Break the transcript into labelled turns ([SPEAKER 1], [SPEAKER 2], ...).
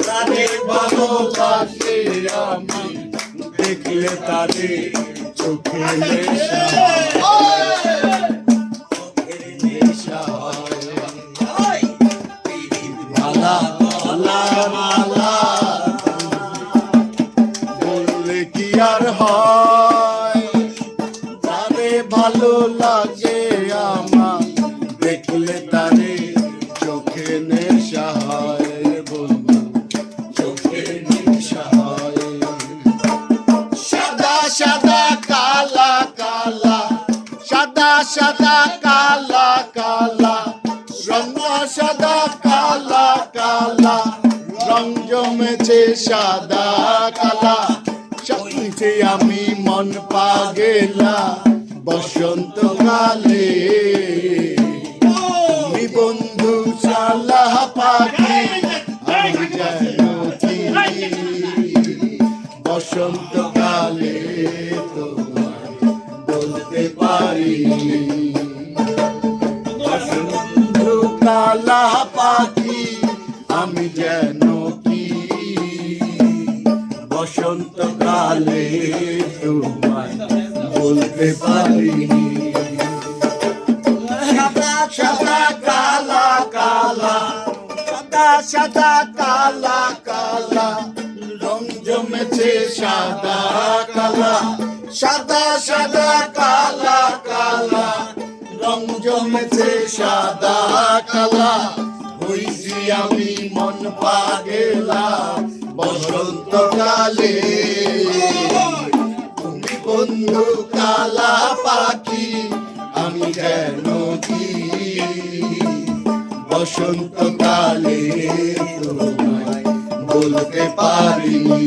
[SPEAKER 1] তাদের ভালোবাসে দেখলে তাদের চোখে মালা বললে কি আর হয়? তারে ভালো লাগে সাদা, কালা কালা। রঙ সাদা, কালা কালা। রং জমেছে সাদা, কালা। সত্যি আমি মন পাগেলা। বসন্তকালে তুমি বন্ধু সালা পাখি, আমি যেন বসন্তকালে বলতে পারি বসন্ত কালা পাখি, আমি যেন কি? তোমায় বলতে পারি সাদা সাদা কালা কালা, সাদা সাদা কালা কালা, রং সাদা কালা। সাদা সাদা, কালা কালা। রং জমেছে সাদা, কালা। হইছি আমি মন পাগেলা। বসন্তকালে তুমি বন্ধু কালা পাখি, আমি যেন কি? বসন্তকালে তোমায় বলতে পারিনি।